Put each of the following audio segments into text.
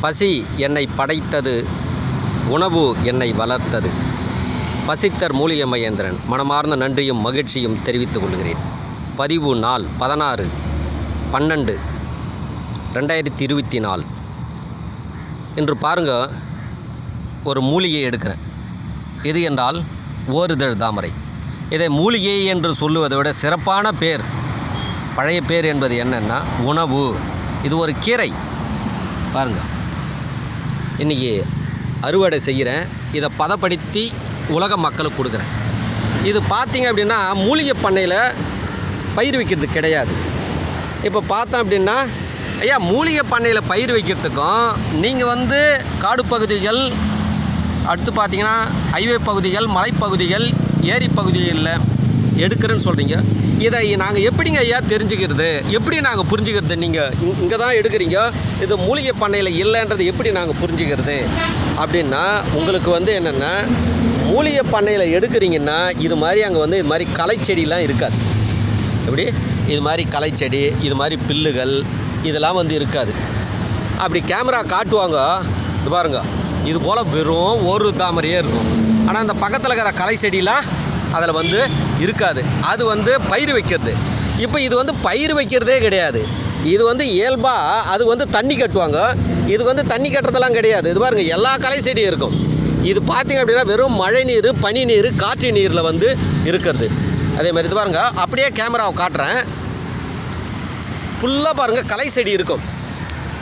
பசி என்னை படைத்தது உணவு என்னை வளர்த்தது. பசித்தர் மூலிகை மகேந்திரன் மனமார்ந்த நன்றியும் மகிழ்ச்சியும் தெரிவித்துக் கொள்கிறேன். பதிவு நாள் பதினாறு பன்னெண்டு ரெண்டாயிரத்தி இருபத்தி நாலு. இன்று பாருங்க ஒரு மூலிகையை எடுக்கிறேன். இது என்றால் ஓரிதழ் தாமரை. இதை மூலிகை என்று சொல்லுவதை விட சிறப்பான பேர் பழைய பேர் என்பது என்னென்னா உணவு. இது ஒரு கீரை. பாருங்கள் இன்றைக்கி அறுவடை செய்கிறேன். இதை பதப்படுத்தி உலக மக்களுக்கு கொடுக்குறேன். இது பார்த்திங்க அப்படின்னா மூலிகை பண்ணையில் பயிர் வைக்கிறது கிடையாது. இப்போ பார்த்தோம் அப்படின்னா ஐயா மூலிகை பண்ணையில் பயிர் வைக்கிறதுக்கும் நீங்கள் வந்து காடு பகுதிகள் அடுத்து பார்த்தீங்கன்னா ஹைவே பகுதிகள் மலைப்பகுதிகள் ஏரி பகுதிகளில் எடுக்கிறேன்னு சொல்கிறீங்க இதை நாங்கள் எப்படிங்க ஐயா தெரிஞ்சுக்கிறது? எப்படி நாங்கள் புரிஞ்சுக்கிறது? நீங்கள் இங்கே தான் எடுக்கிறீங்க. இது மூலிகை பண்ணையில் இல்லைன்றது எப்படி நாங்கள் புரிஞ்சுக்கிறது? அப்படின்னா உங்களுக்கு வந்து என்னென்னா மூலிகை பண்ணையில் எடுக்கிறீங்கன்னா இது மாதிரி அங்கே வந்து இது மாதிரி களைச்செடிலாம் இருக்காது. எப்படி? இது மாதிரி களைச்செடி இது மாதிரி பில்லுகள் இதெல்லாம் வந்து இருக்காது. அப்படி கேமரா காட்டுவாங்க. இது பாருங்க. இது போல் வெறும் ஒரு தாமரையே இருக்கும். ஆனால் அந்த பக்கத்தில் இருக்கிற களை செடியெலாம் அதில் வந்து இருக்காது. அது வந்து பயிர் வைக்கிறது. இப்போ இது வந்து பயிர் வைக்கிறதே கிடையாது. இது வந்து இயல்பாக அது வந்து தண்ணி கட்டுவாங்க. இது வந்து தண்ணி கட்டுறதெல்லாம் கிடையாது. இது பாருங்கள் எல்லா கலை செடியும் இருக்கும். இது பார்த்தீங்க அப்படின்னா வெறும் மழை நீர் பனி நீர் காற்று நீரில் வந்து இருக்கிறது. அதே மாதிரி இது பாருங்க அப்படியே கேமராவை காட்டுறேன். ஃபுல்லாக பாருங்கள் களை செடி இருக்கும்.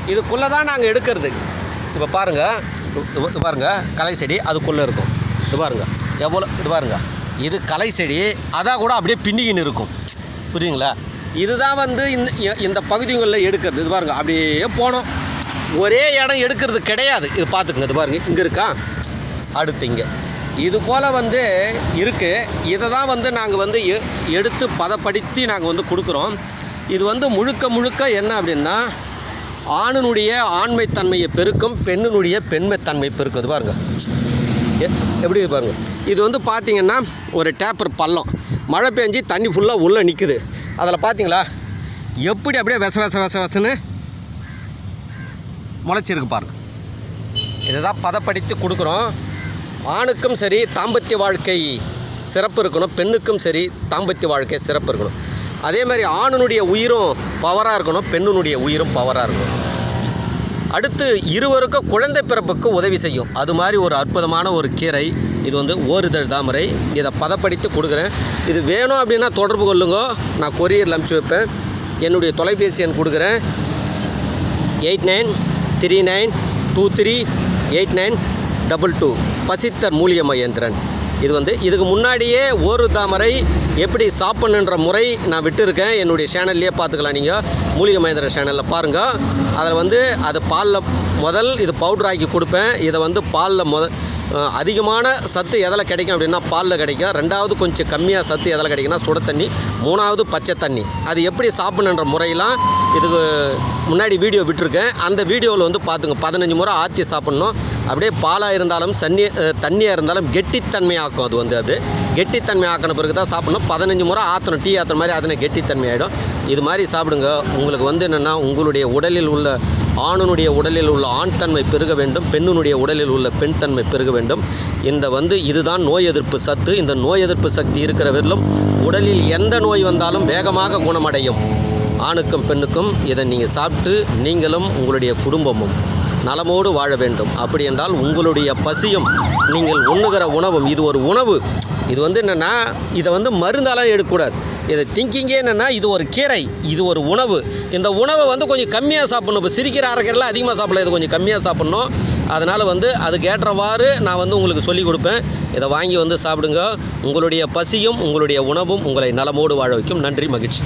இதுக்குள்ளே தான் நாங்கள் எடுக்கிறது. இப்போ பாருங்கள் இது- பாருங்கள் களை செடி அதுக்குள்ளே இருக்கும். இது பாருங்கள் எவ்வளோ இது பாருங்கள் இது கலை செடி அதான் கூட அப்படியே பின்னிக்கின்னு இருக்கும். புரியுங்களா இதுதான் வந்து இந்த இந்த பகுதிகளில் எடுக்கிறது. இது பாருங்கள் அப்படியே போனோம். ஒரே இடம் எடுக்கிறது கிடையாது. இது பார்த்துக்குங்க இது பாருங்கள் இங்கே இருக்கா? அடுத்து இங்கே. இது போல் வந்து இருக்குது இதை தான் வந்து நாங்கள் வந்து எ- எடுத்து பதப்படுத்தி நாங்கள் வந்து கொடுக்குறோம். இது வந்து முழுக்க முழுக்க என்ன அப்படின்னா ஆணினுடைய ஆண்மைத்தன்மையை பெருக்கும் பெண்ணினுடைய பெண்மைத்தன்மை பெருக்கும். இது பாருங்கள் எப்படி பாருங்க. இது வந்து பார்த்தீங்கன்னா ஒரு டேப்பர் பள்ளம். மழை பெஞ்சு தண்ணி ஃபுல்லாக உள்ளே நிற்குது அதில் பார்த்தீங்களா எப்படி அப்படியே விச விச விச விசன்னு முளைச்சிருக்கு பாருங்க. இதை தான் பதப்படுத்தி கொடுக்குறோம். ஆணுக்கும் சரி தாம்பத்திய வாழ்க்கை சிறப்பு இருக்கணும். பெண்ணுக்கும் சரி தாம்பத்திய வாழ்க்கை சிறப்பு இருக்கணும். அதே மாதிரி ஆணுனுடைய உயிரும் பவராக இருக்கணும். பெண்ணுனுடைய உயிரும் பவராக இருக்கணும். அடுத்து இருவருக்கும் குழந்தை பிறப்புக்கு உதவி செய்யும். அது மாதிரி ஒரு அற்புதமான ஒரு கீரை. இது வந்து ஓரிதழ் தாமரை. இதை பதப்படுத்தி கொடுக்குறேன். இது வேணும் அப்படின்னா தொடர்பு கொள்ளுங்க. நான் கொரியரில் அனுப்பிச்சி வைப்பேன். என்னுடைய தொலைபேசி எண் கொடுக்குறேன். Eight nine three nine two three eight nine double two. பசித்தர் மூலிகை மகேந்திரன் இது வந்து இதுக்கு முன்னாடியே ஒரு தாமரை எப்படி சாப்பிடணுன்ற முறை நான் விட்டுருக்கேன். என்னுடைய சேனல்லையே பார்த்துக்கலாம் நீங்கள் மூலிகை மைந்திர சேனலில் பாருங்கள் அதில் வந்து அது பாலில் முதல் இது பவுடர் ஆக்கி கொடுப்பேன். இதை வந்து பாலில் முத அதிகமான சத்து எதில் கிடைக்கும் அப்படின்னா பாலில் கிடைக்கும். ரெண்டாவது கொஞ்சம் கம்மியாக சத்து எதில் கிடைக்கும்னா சுட தண்ணி. மூணாவது பச்சை தண்ணி. அது எப்படி சாப்பிடணுன்ற முறையெல்லாம் இதுக்கு முன்னாடி வீடியோ விட்டுருக்கேன். அந்த வீடியோவில் வந்து பார்த்துங்க. பதினஞ்சு முறை ஆற்றி சாப்பிட்ணும். அப்படியே பாலாக இருந்தாலும் சன்னி தண்ணியாக இருந்தாலும் கெட்டித்தன்மை ஆக்கும் அது வந்து அது கெட்டித்தன்மை ஆக்கின பிறகு தான் சாப்பிடணும். பதினஞ்சு முறை ஆற்றணும் டீ ஆற்றுற மாதிரி அதனை கெட்டித்தன்மை ஆகிடும் இது மாதிரி சாப்பிடுங்க. உங்களுக்கு வந்து என்னென்னா உங்களுடைய உடலில் உள்ள ஆணுனுடைய உடலில் உள்ள ஆண் தன்மை பெருக வேண்டும் பெண்ணினுடைய உடலில் உள்ள பெண் தன்மை பெருக வேண்டும். இந்த வந்து இதுதான் நோய் எதிர்ப்பு சத்து. இந்த நோய் எதிர்ப்பு சக்தி இருக்கிறவரிலும் உடலில் எந்த நோய் வந்தாலும் வேகமாக குணமடையும். ஆணுக்கும் பெண்ணுக்கும் இதை நீங்கள் சாப்பிட்டு நீங்களும் உங்களுடைய குடும்பமும் நலமோடு வாழ வேண்டும். அப்படி என்றால் உங்களுடைய பசியும் நீங்கள் உண்ணுகிற உணவும் இது ஒரு உணவு. இது வந்து என்னென்னா இதை வந்து மருந்தாலாம் எடுக்கக்கூடாது. இது திங்கிங்கே என்னென்னா இது ஒரு கீரை இது ஒரு உணவு. இந்த உணவை வந்து கொஞ்சம் கம்மியாக சாப்பிடணும். இப்போ சிரிக்கிற அரைக்கிறலாம் அதிகமாக சாப்பிடல இது கொஞ்சம் கம்மியாக சாப்பிட்ணும். அதனால் வந்து அதுக்கு ஏற்றவாறு நான் வந்து உங்களுக்கு சொல்லிக் கொடுப்பேன். இதை வாங்கி வந்து சாப்பிடுங்க. உங்களுடைய பசியும் உங்களுடைய உணவும் உங்களை நலமோடு வாழ வைக்கும். நன்றி மகிழ்ச்சி.